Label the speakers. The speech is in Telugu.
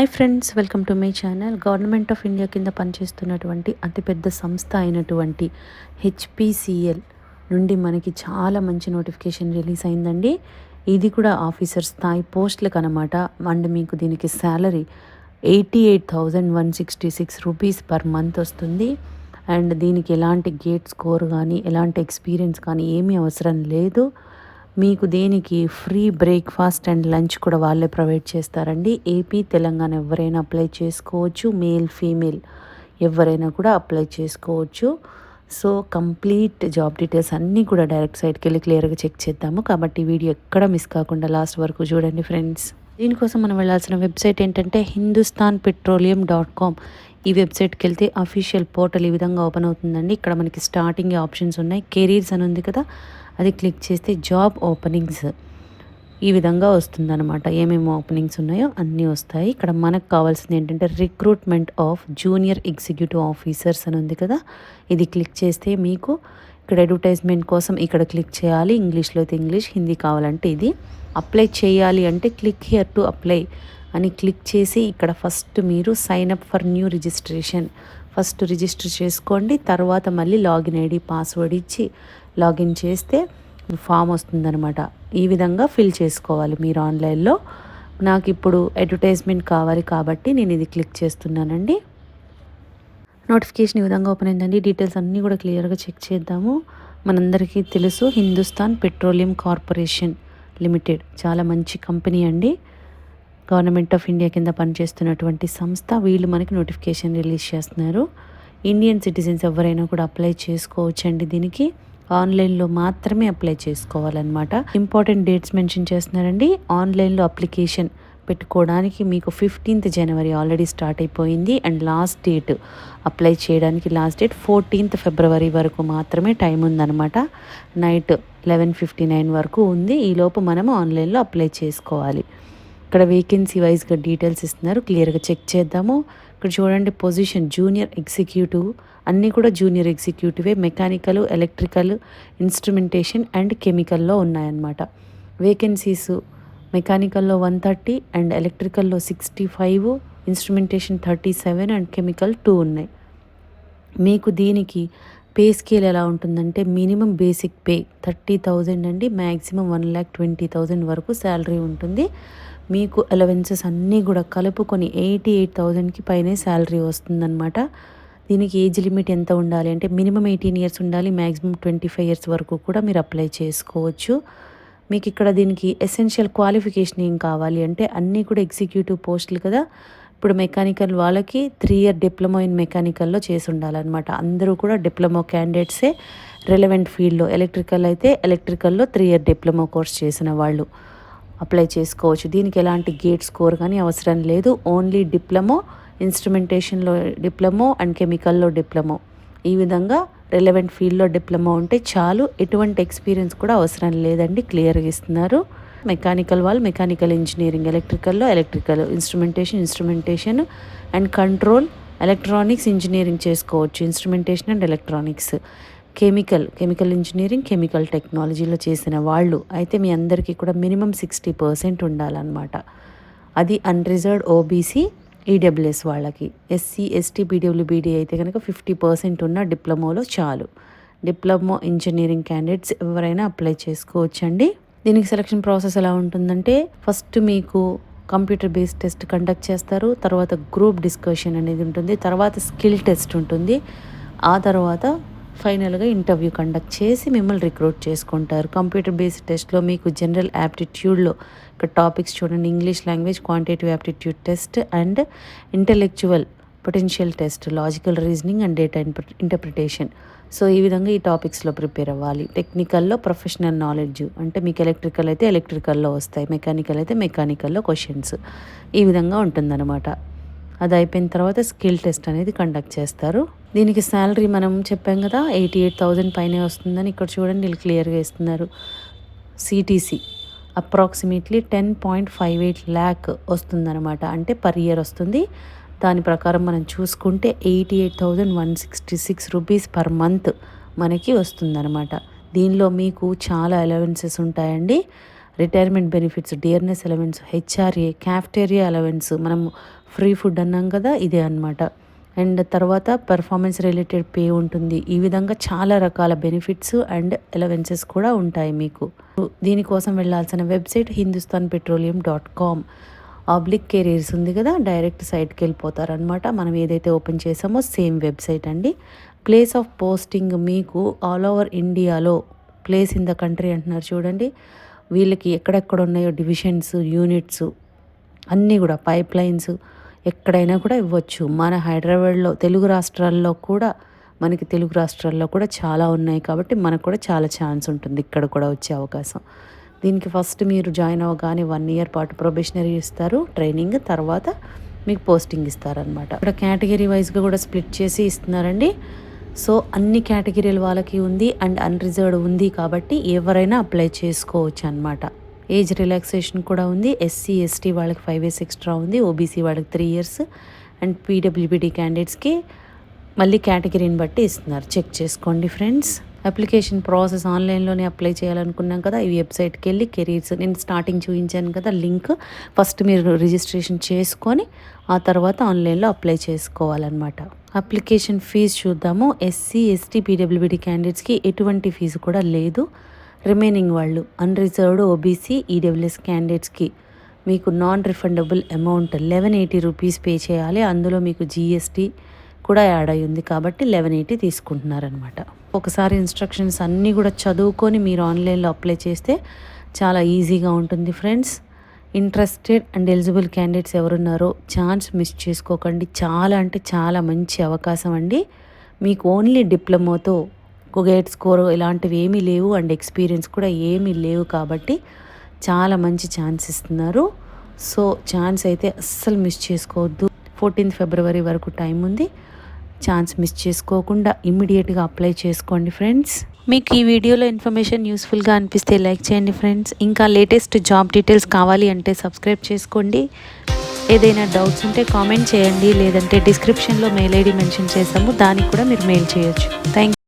Speaker 1: Hi friends welcome to my channel. Government of India కింద పనిచేస్తున్నటువంటి అతిపెద్ద సంస్థ అయినటువంటి హెచ్పిసిఎల్ నుండి మనకి చాలా మంచి నోటిఫికేషన్ రిలీజ్ అయిందండి. ఇది కూడా ఆఫీసర్ స్థాయి పోస్టులకు అనమాట అండ్ మీకు దీనికి salary eighty eight thousand one sixty six rupees per month వస్తుంది. అండ్ దీనికి ఎలాంటి గేట్ స్కోర్ కానీ ఎలాంటి ఎక్స్పీరియన్స్ కానీ ఏమీ అవసరం లేదు. మీకు దేనికి ఫ్రీ బ్రేక్ఫాస్ట్ అండ్ లంచ్ కూడా వాళ్ళే ప్రొవైడ్ చేస్తారండి. ఏపీ తెలంగాణ ఎవరైనా అప్లై చేసుకోవచ్చు. మేల్ ఫీమేల్ ఎవరైనా కూడా అప్లై చేసుకోవచ్చు. సో కంప్లీట్ జాబ్ డీటెయిల్స్ అన్నీ కూడా డైరెక్ట్ సైట్కి వెళ్ళి క్లియర్గా చెక్ చేద్దాము. కాబట్టి వీడియో ఎక్కడ మిస్ కాకుండా లాస్ట్ వరకు చూడండి ఫ్రెండ్స్. దీనికోసం మనం వెళ్ళాల్సిన వెబ్సైట్ ఏంటంటే హిందుస్థాన్ పెట్రోలియం డాట్ కామ్. ఈ వెబ్సైట్కి వెళ్తే అఫీషియల్ పోర్టల్ ఈ విధంగా ఓపెన్ అవుతుందండి. ఇక్కడ మనకి స్టార్టింగ్ ఆప్షన్స్ ఉన్నాయి. కెరీర్స్ అని ఉంది కదా అది క్లిక్ చేస్తే జాబ్ ఓపెనింగ్స్ ఈ విధంగా వస్తుందన్నమాట. ఏమేమి ఓపెనింగ్స్ ఉన్నాయో అన్నీ వస్తాయి. ఇక్కడ మనకు కావాల్సింది ఏంటంటే recruitment of junior executive officers అని ఉంది కదా. ఇది క్లిక్ చేస్తే మీకు ఇక్కడ అడ్వర్టైజ్మెంట్ కోసం ఇక్కడ క్లిక్ చేయాలి. ఇంగ్లీష్లో అయితే ఇంగ్లీష్ హిందీ కావాలంటే ఇది. అప్లై చేయాలి అంటే క్లిక్ హియర్ టు అప్లై అని క్లిక్ చేసి ఇక్కడ ఫస్ట్ మీరు sign up for new registration first register చేసుకోండి. తర్వాత మళ్ళీ లాగిన్ ఐడి పాస్వర్డ్ ఇచ్చి లాగిన్ చేస్తే ఫామ్ వస్తుందనమాట ఈ విధంగా ఫిల్ చేసుకోవాలి మీరు ఆన్లైన్లో. నాకు ఇప్పుడు అడ్వర్టైజ్మెంట్ కావాలి కాబట్టి నేను ఇది క్లిక్ చేస్తున్నానండి. నోటిఫికేషన్ ఈ విధంగా ఓపెన్ అయిందండి. డీటెయిల్స్ అన్నీ కూడా క్లియర్గా చెక్ చేద్దాము. మనందరికీ తెలుసు హిందుస్థాన్ పెట్రోలియం కార్పొరేషన్ లిమిటెడ్. చాలా మంచి కంపెనీ అండి. గవర్నమెంట్ ఆఫ్ ఇండియా కింద పనిచేస్తున్నటువంటి సంస్థ. వీళ్ళు మనకి నోటిఫికేషన్ రిలీజ్ చేస్తున్నారు. ఇండియన్ సిటిజన్స్ ఎవరైనా కూడా అప్లై చేసుకోవచ్చండి దీనికి. ఆన్లైన్లో మాత్రమే అప్లై చేసుకోవాలన్నమాట. ఇంపార్టెంట్ డేట్స్ మెన్షన్ చేస్తున్నారండి. ఆన్లైన్లో అప్లికేషన్ పెట్టుకోవడానికి మీకు ఫిఫ్టీన్త్ జనవరి ఆల్రెడీ స్టార్ట్ అయిపోయింది. అండ్ లాస్ట్ డేట్ అప్లై చేయడానికి లాస్ట్ డేట్ ఫోర్టీన్త్ ఫిబ్రవరి వరకు మాత్రమే టైం ఉందన్నమాట. నైట్ లెవెన్ ఫిఫ్టీ నైన్ వరకు ఉంది. ఈలోపు మనము ఆన్లైన్లో అప్లై చేసుకోవాలి. ఇక్కడ వేకెన్సీ వైజ్గా డీటెయిల్స్ ఇస్తున్నారు. క్లియర్గా చెక్ చేద్దాము. ఇక్కడ చూడండి పొజిషన్ జూనియర్ ఎగ్జిక్యూటివ్ అన్నీ కూడా జూనియర్ ఎగ్జిక్యూటివే మెకానికల్ ఎలక్ట్రికల్ ఇన్స్ట్రుమెంటేషన్ అండ్ కెమికల్లో ఉన్నాయన్నమాట. వేకెన్సీస్ మెకానికల్లో one thirty and ఎలక్ట్రికల్లో sixty five instrumentation thirty seven and chemical two ఉన్నాయి. మీకు దీనికి పే స్కేల్ ఎలా ఉంటుందంటే minimum basic pay thirty thousand అండి. Maximum one lakh twenty thousand వరకు శాలరీ ఉంటుంది. మీకు అలవెన్సెస్ అన్నీ కూడా కలుపుకొని ఎయిటీ ఎయిట్ థౌజండ్కి పైనే శాలరీ వస్తుందన్నమాట. దీనికి ఏజ్ లిమిట్ ఎంత ఉండాలి? అంటే మినిమం ఎయిటీన్ ఇయర్స్ ఉండాలి మ్యాక్సిమం ట్వంటీ ఫైవ్ ఇయర్స్ వరకు కూడా మీరు అప్లై చేసుకోవచ్చు. మీకు ఇక్కడ దీనికి ఎసెన్షియల్ క్వాలిఫికేషన్ ఏం కావాలి? అంటే అన్నీ కూడా ఎగ్జిక్యూటివ్ పోస్టులు కదా. ఇప్పుడు మెకానికల్ వాళ్ళకి త్రీ ఇయర్ డిప్లొమా ఇన్ మెకానికల్లో చేసి ఉండాలన్నమాట. అందరూ కూడా డిప్లొమా క్యాండిడేట్సే రెలవెంట్ ఫీల్డ్లో ఎలక్ట్రికల్ అయితే ఎలక్ట్రికల్లో త్రీ ఇయర్ డిప్లొమా కోర్స్ చేసిన వాళ్ళు. అప్లై చేసుకోవచ్చు. దీనికి ఎలాంటి గేట్ స్కోర్ కానీ అవసరం లేదు. ఓన్లీ డిప్లొమో ఇన్స్ట్రుమెంటేషన్లో డిప్లొమో అండ్ కెమికల్లో డిప్లొమో. ఈ విధంగా రిలవెంట్ ఫీల్డ్లో డిప్లొమా ఉంటే చాలు. ఎటువంటి ఎక్స్పీరియన్స్ కూడా అవసరం లేదండి. క్లియర్గా ఇస్తున్నారు. మెకానికల్ వాళ్ళు mechanical engineering ఎలక్ట్రికల్లో electrical instrumentation instrumentation and control electronics engineering చేసుకోవచ్చు. Instrumentation and electronics. Chemical chemical engineering chemical టెక్నాలజీలో చేసిన వాళ్ళు అయితే మీ అందరికీ కూడా మినిమం సిక్స్టీ పర్సెంట్ ఉండాలన్నమాట. అది అన్రిజర్వ్డ్ ఓబీసీ ఈడబ్ల్యూఎస్ వాళ్ళకి. ఎస్సీ ఎస్టీ బీడబ్ల్యూబీడీ అయితే కనుక ఫిఫ్టీ పర్సెంట్ ఉన్న డిప్లొమాలో చాలు. డిప్లొమా ఇంజనీరింగ్ క్యాండిడేట్స్ ఎవరైనా అప్లై చేసుకోవచ్చండి. దీనికి సెలక్షన్ ప్రాసెస్ ఎలా ఉంటుందంటే ఫస్ట్ మీకు కంప్యూటర్ బేస్డ్ టెస్ట్ కండక్ట్ చేస్తారు. తర్వాత గ్రూప్ డిస్కషన్ అనేది ఉంటుంది. తర్వాత స్కిల్ టెస్ట్ ఉంటుంది. ఆ తర్వాత ఫైనల్గా ఇంటర్వ్యూ కండక్ట్ చేసి మిమ్మల్ని రిక్రూట్ చేసుకుంటారు. కంప్యూటర్ బేస్డ్ టెస్ట్లో మీకు జనరల్ యాప్టిట్యూడ్లో ఇక్కడ టాపిక్స్ చూడండి. English language quantitative aptitude test and intellectual potential test logical reasoning and data interpretation. So ఈ విధంగా ఈ టాపిక్స్లో ప్రిపేర్ అవ్వాలి. టెక్నికల్లో ప్రొఫెషనల్ నాలెడ్జ్ అంటే మీకు ఎలక్ట్రికల్ అయితే ఎలక్ట్రికల్లో వస్తాయి. మెకానికల్ అయితే మెకానికల్లో క్వశ్చన్స్. ఈ విధంగా ఉంటుందన్నమాట. అది అయిపోయిన తర్వాత స్కిల్ టెస్ట్ అనేది కండక్ట్ చేస్తారు. దీనికి శాలరీ మనం చెప్పాం కదా ఎయిటీ ఎయిట్ థౌజండ్ పైనే వస్తుందని ఇక్కడ చూడండి వీళ్ళు క్లియర్గా ఇస్తున్నారు. CTC approximately ten point five eight lakh వస్తుందన్నమాట. అంటే పర్ ఇయర్ వస్తుంది. దాని ప్రకారం మనం చూసుకుంటే eighty eight thousand one sixty six rupees per month మనకి వస్తుందన్నమాట. దీనిలో మీకు చాలా అలవెన్సెస్ ఉంటాయండి. Retirement benefits dearness allowance HRA cafeteria allowance మనం ఫ్రీ ఫుడ్ అన్నాం కదా ఇదే అనమాట అండ్ తర్వాత పెర్ఫార్మెన్స్ రిలేటెడ్ పే ఉంటుంది. ఈ విధంగా చాలా రకాల బెనిఫిట్స్ అండ్ ఎలవెన్సెస్ కూడా ఉంటాయి మీకు. దీనికోసం వెళ్ళాల్సిన website Hindustan petroleum dot com oblique careers ఉంది కదా డైరెక్ట్ సైట్కి వెళ్ళిపోతారనమాట మనం ఏదైతే ఓపెన్ చేసామో సేమ్ వెబ్సైట్ అండి. ప్లేస్ ఆఫ్ పోస్టింగ్ మీకు ఆల్ ఓవర్ ఇండియాలో ప్లేస్ ఇన్ ద కంట్రీ అంటున్నారు చూడండి. వీళ్ళకి ఎక్కడెక్కడ ఉన్నాయో డివిజన్స్ యూనిట్స్ అన్నీ కూడా పైప్ లైన్స్ ఎక్కడైనా కూడా ఇవ్వచ్చు. మన హైదరాబాద్లో తెలుగు రాష్ట్రాల్లో కూడా మనకి తెలుగు రాష్ట్రాల్లో కూడా చాలా ఉన్నాయి కాబట్టి మనకు కూడా చాలా ఛాన్స్ ఉంటుంది ఇక్కడ కూడా వచ్చే అవకాశం. దీనికి ఫస్ట్ మీరు జాయిన్ అవ్వగానే వన్ ఇయర్ పాటు ప్రొబేషనరీ ఇస్తారు. ట్రైనింగ్ తర్వాత మీకు పోస్టింగ్ ఇస్తారనమాట ఇక్కడ కేటగిరీ వైజ్గా కూడా స్ప్లిట్ చేసి ఇస్తున్నారండి. సో అన్ని కేటగిరీల వాళ్ళకి ఉంది అండ్ అన్రిజర్వ్డ్ ఉంది కాబట్టి ఎవరైనా అప్లై చేసుకోవచ్చు అనమాట ఏజ్ రిలాక్సేషన్ కూడా ఉంది. ఎస్సీ ఎస్టీ వాళ్ళకి ఫైవ్ ఇయర్స్ ఎక్స్ట్రా ఉంది. ఓబీసీ వాళ్ళకి త్రీ ఇయర్స్. అండ్ పీడబ్ల్యూబీడీ క్యాండిడేట్స్కి మళ్ళీ కేటగిరీని బట్టి ఇస్తున్నారు. చెక్ చేసుకోండి ఫ్రెండ్స్. అప్లికేషన్ ప్రాసెస్ ఆన్లైన్లోనే అప్లై చేయాలనుకున్నాం కదా ఈ వెబ్సైట్కి వెళ్ళి కెరీర్స్ నేను స్టార్టింగ్ చూపించాను కదా లింక్. ఫస్ట్ మీరు రిజిస్ట్రేషన్ చేసుకొని ఆ తర్వాత ఆన్లైన్లో అప్లై చేసుకోవాలన్నమాట. అప్లికేషన్ ఫీజు చూద్దాము. ఎస్సీ ఎస్టీ పీడబ్ల్యూబీడీ క్యాండిడేట్స్కి ఎటువంటి ఫీజు కూడా లేదు. రిమైనింగ్ వాళ్ళు అన్రిజర్వ్డ్ ఓబీసీ ఈడబ్ల్యూఎస్ క్యాండిడేట్స్కి మీకు non refundable amount eleven eighty rupees pay చేయాలి. అందులో మీకు జీఎస్టీ కూడా యాడ్ అయి ఉంది కాబట్టి లెవెన్ ఎయిటీ తీసుకుంటున్నారనమాట ఒకసారి ఇన్స్ట్రక్షన్స్ అన్నీ కూడా చదువుకొని మీరు ఆన్లైన్లో అప్లై చేస్తే చాలా ఈజీగా ఉంటుంది friends interested and eligible candidates ఎవరున్నారో ఛాన్స్ మిస్ చేసుకోకండి. చాలా అంటే చాలా మంచి అవకాశం అండి. మీకు ఓన్లీ డిప్లొమాతో గేట్ స్కోర్ ఇలాంటివి ఏమీ లేవు అండ్ ఎక్స్పీరియన్స్ కూడా ఏమీ లేవు కాబట్టి చాలా మంచి ఛాన్స్ ఇస్తున్నారు. సో ఛాన్స్ అయితే అస్సలు మిస్ చేసుకోవద్దు. ఫోర్టీన్త్ ఫిబ్రవరి వరకు టైం ఉంది. ఛాన్స్ మిస్ చేసుకోకుండా ఇమ్మీడియట్గా అప్లై చేసుకోండి ఫ్రెండ్స్. మీకు ఈ వీడియోలో ఇన్ఫర్మేషన్ యూస్ఫుల్గా అనిపిస్తే లైక్ చేయండి ఫ్రెండ్స్. ఇంకా లేటెస్ట్ జాబ్ డీటెయిల్స్ కావాలి అంటే సబ్స్క్రైబ్ చేసుకోండి. ఏదైనా డౌట్స్ ఉంటే కామెంట్ చేయండి. లేదంటే డిస్క్రిప్షన్లో మెయిల్ ఐడి మెన్షన్ చేసాము దానికి కూడా మీరు మెయిల్ చేయొచ్చు. థ్యాంక్